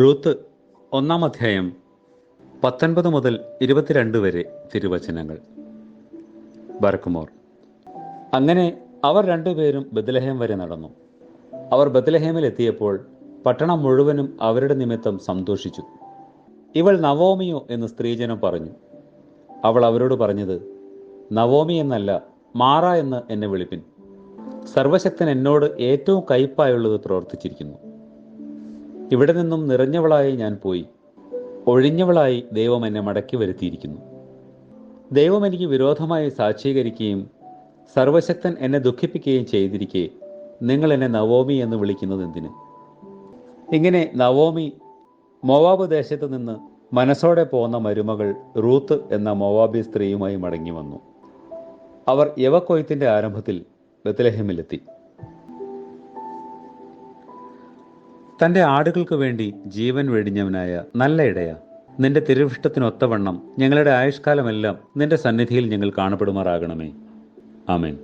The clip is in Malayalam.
റൂത്ത് ഒന്നാം അധ്യായം പത്തൊൻപത് മുതൽ ഇരുപത്തിരണ്ട് വരെ തിരുവചനങ്ങൾ. ബർക്കുമോർ അങ്ങനെ അവർ രണ്ടുപേരും ബദലഹേം വരെ നടന്നു. അവർ ബദലഹേമിൽ എത്തിയപ്പോൾ പട്ടണം മുഴുവനും അവരുടെ നിമിത്തം സന്തോഷിച്ചു. ഇവൾ നവോമിയോ എന്ന് സ്ത്രീജനം പറഞ്ഞു. അവൾ അവരോട് പറഞ്ഞത് നവോമി എന്നല്ല മാറ എന്ന് എന്നെ വിളിപ്പിൻ. സർവശക്തൻ എന്നോട് ഏറ്റവും കയ്പായുള്ളത് പ്രവർത്തിച്ചിരിക്കുന്നു. ഇവിടെ നിന്നും നിറഞ്ഞവളായി ഞാൻ പോയി. ഒഴിഞ്ഞവളായി ദൈവം എന്നെ മടക്കി വരുത്തിയിരിക്കുന്നു. ദൈവം എനിക്ക് വിരോധമായി സാക്ഷീകരിക്കുകയും സർവശക്തൻ എന്നെ ദുഃഖിപ്പിക്കുകയും ചെയ്തിരിക്കെ നിങ്ങൾ എന്നെ നവോമി എന്ന് വിളിക്കുന്നത് എന്തിന്? ഇങ്ങനെ നവോമി മോവാബ് ദേശത്ത് നിന്ന് മനസ്സോടെ പോകുന്ന മരുമകൾ റൂത്ത് എന്ന മോവാബി സ്ത്രീയുമായി മടങ്ങി വന്നു. അവർ യവക്കൊയ്ത്തിന്റെ ആരംഭത്തിൽ ബത്ലഹേമിലെത്തി തന്റെ ആടുകൾക്ക് വേണ്ടി ജീവൻ വെടിഞ്ഞവനായ നല്ല ഇടയ. നിന്റെ തിരുവിഷ്ടത്തിനൊത്തവണ്ണം ഞങ്ങളുടെ ആയുഷ്കാലമെല്ലാം നിന്റെ സന്നിധിയിൽ ഞങ്ങൾ കാണപ്പെടുമാറാകണമേ. ആമേൻ.